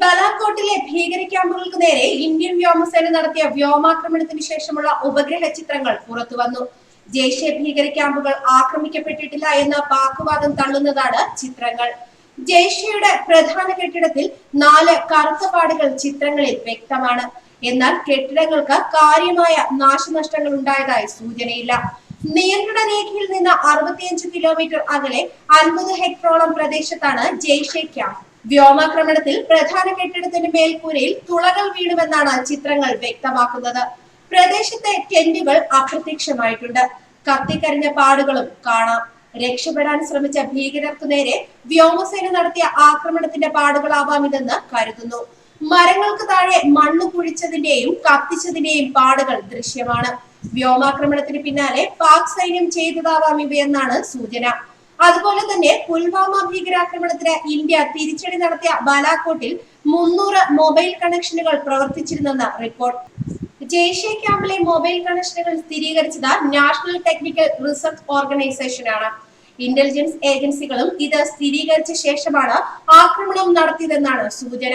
ബലാക്കോട്ടിലെ ഭീകര ക്യാമ്പുകൾക്ക് നേരെ ഇന്ത്യൻ വ്യോമസേന നടത്തിയ വ്യോമാക്രമണത്തിന് ശേഷമുള്ള ഉപഗ്രഹ ചിത്രങ്ങൾ പുറത്തുവന്നു. ജയ്ഷെ ഭീകര ക്യാമ്പുകൾ ആക്രമിക്കപ്പെട്ടിട്ടില്ല എന്ന പാക്വാദം തള്ളുന്നതാണ് ചിത്രങ്ങൾ. ജെയ്ഷയുടെ പ്രധാന കെട്ടിടത്തിൽ നാല് കറുത്ത പാടുകൾ ചിത്രങ്ങളിൽ വ്യക്തമാണ്. എന്നാൽ കെട്ടിടങ്ങൾക്ക് കാര്യമായ നാശനഷ്ടങ്ങൾ ഉണ്ടായതായി സൂചനയില്ല. നിയന്ത്രണ രേഖയിൽ നിന്ന് അറുപത്തിയഞ്ച് കിലോമീറ്റർ അകലെ അൻപത് ഹെക്ടറോളം പ്രദേശത്താണ് ജയ്ഷെ ക്യാമ്പ്. വ്യോമാക്രമണത്തിൽ പ്രധാന കെട്ടിടത്തിന്റെ മേൽക്കൂരയിൽ തുളകൾ വീണുവെന്നാണ് ചിത്രങ്ങൾ വ്യക്തമാക്കുന്നത്. പ്രദേശത്തെ ടെന്റുകൾ അപ്രത്യക്ഷമായിട്ടുണ്ട്. കത്തിക്കരിഞ്ഞ പാടുകളും കാണാം. രക്ഷപ്പെടാൻ ശ്രമിച്ച ഭീകരർക്കു നേരെ വ്യോമസേന നടത്തിയ ആക്രമണത്തിന്റെ പാടുകളാവാം ഇതെന്ന് കരുതുന്നു. മരങ്ങൾക്ക് താഴെ മണ്ണ് കുഴിച്ചതിന്റെയും കത്തിച്ചതിന്റെയും പാടുകൾ ദൃശ്യമാണ്. വ്യോമാക്രമണത്തിന് പിന്നാലെ പാക് സൈന്യം ചെയ്തതാവാം ഇവയെന്നാണ് സൂചന. അതുപോലെ തന്നെ പുൽവാമ ഭീകരാക്രമണത്തിന് ഇന്ത്യ തിരിച്ചടി നടത്തിയ ബാലാക്കോട്ടിൽ മുന്നൂറ് മൊബൈൽ കണക്ഷനുകൾ പ്രവർത്തിച്ചിരുന്നെന്ന റിപ്പോർട്ട്. ജയ്ഷെ ക്യാമ്പിലെ മൊബൈൽ കണക്ഷനുകൾ സ്ഥിരീകരിച്ചത് നാഷണൽ ടെക്നിക്കൽ റിസർച്ച് ഓർഗനൈസേഷൻ ആണ് ഇന്റലിജൻസ് ഏജൻസികളും ഇത് സ്ഥിരീകരിച്ച ശേഷമാണ് ആക്രമണം നടത്തിയതെന്നാണ് സൂചന.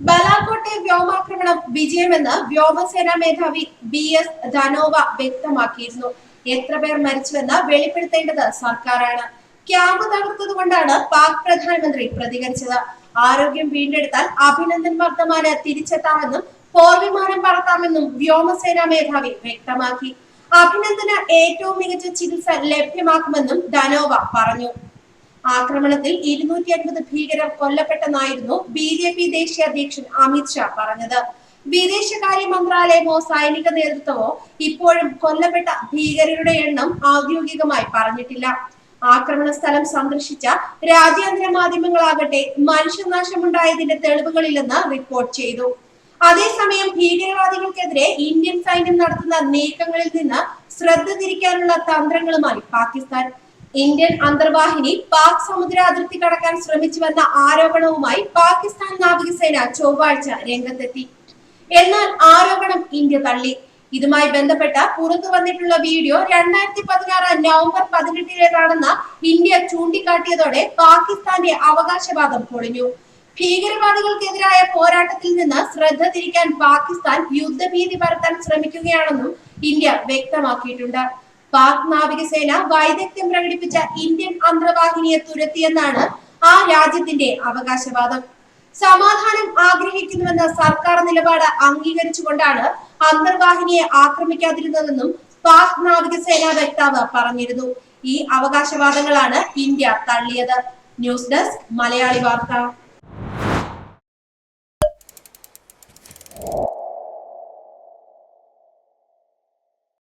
ബലാക്കോട്ടെ വ്യോമാക്രമണം വിജയമെന്ന് വ്യോമസേനാ മേധാവി ബി എസ് ധനോവ വ്യക്തമാക്കിയിരുന്നു. എത്ര പേർ മരിച്ചുവെന്ന് വെളിപ്പെടുത്തേണ്ടത് സർക്കാരാണ്. ക്യാമ്പ് തകർത്തത് കൊണ്ടാണ് പാക് പ്രധാനമന്ത്രി പ്രതികരിച്ചത്. ആരോഗ്യം വീണ്ടെടുത്താൽ അഭിനന്ദൻ വർദ്ധമാന് തിരിച്ചെത്താമെന്നും പോർവിമാനം പറത്താമെന്നും വ്യോമസേനാ മേധാവി വ്യക്തമാക്കി. അഭിനന്ദന് ഏറ്റവും മികച്ച ചികിത്സ ലഭ്യമാക്കുമെന്നും ധനോവ പറഞ്ഞു. ആക്രമണത്തിൽ ഇരുന്നൂറ്റി അൻപത് ഭീകരർ കൊല്ലപ്പെട്ടെന്നായിരുന്നു ബി ജെ പി ദേശീയ അധ്യക്ഷൻ അമിത് ഷാ പറഞ്ഞത്. വിദേശകാര്യ മന്ത്രാലയമോ സൈനിക നേതൃത്വമോ ഇപ്പോഴും കൊല്ലപ്പെട്ട ഭീകരരുടെ എണ്ണം ഔദ്യോഗികമായി പറഞ്ഞിട്ടില്ല. ആക്രമണ സ്ഥലം സന്ദർശിച്ച രാജ്യാന്തര മാധ്യമങ്ങളാകട്ടെ മനുഷ്യനാശമുണ്ടായതിന്റെ തെളിവുകളില്ലെന്ന് റിപ്പോർട്ട് ചെയ്തു. അതേസമയം ഭീകരവാദികൾക്കെതിരെ ഇന്ത്യൻ സൈന്യം നടത്തുന്ന നീക്കങ്ങളിൽ നിന്ന് ശ്രദ്ധ തിരിക്കാനുള്ള തന്ത്രങ്ങളുമായി പാകിസ്ഥാൻ. ഇന്ത്യൻ അന്തർവാഹിനി പാക് സമുദ്ര അതിർത്തി കടക്കാൻ ശ്രമിച്ചുവെന്ന ആരോപണവുമായി പാകിസ്ഥാൻ നാവികസേന ചൊവ്വാഴ്ച രംഗത്തെത്തി. എന്നാൽ ആരോപണം ഇന്ത്യ തള്ളി. ഇതുമായി ബന്ധപ്പെട്ട പുറത്തു വന്നിട്ടുള്ള വീഡിയോ രണ്ടായിരത്തി പതിനാറ് നവംബർ പതിനെട്ടിലേതാണെന്ന് ഇന്ത്യ ചൂണ്ടിക്കാട്ടിയതോടെ പാകിസ്ഥാന്റെ അവകാശവാദം പൊളിഞ്ഞു. ഭീകരവാദികൾക്കെതിരായ പോരാട്ടത്തിൽ നിന്ന് ശ്രദ്ധ തിരിക്കാൻ പാകിസ്ഥാൻ യുദ്ധഭീതി പരത്താൻ ശ്രമിക്കുകയാണെന്നും ഇന്ത്യ വ്യക്തമാക്കിയിട്ടുണ്ട്. പാക് നാവികസേന വൈദഗ്ധ്യം പ്രകടിപ്പിച്ച ഇന്ത്യൻ അന്തർവാഹിനിയെ തുരത്തിയെന്നാണ് ആ രാജ്യത്തിന്റെ അവകാശവാദം. സമാധാനം ആഗ്രഹിക്കുന്നുവെന്ന സർക്കാർ നിലപാട് അംഗീകരിച്ചുകൊണ്ടാണ് അന്തർവാഹിനിയെ ആക്രമിക്കാതിരുന്നതെന്നും പാക് നാവികസേനാ വക്താവ് പറഞ്ഞിരുന്നു. ഈ അവകാശവാദങ്ങളാണ് ഇന്ത്യ തള്ളിയത്. News desk Malayali Vartha.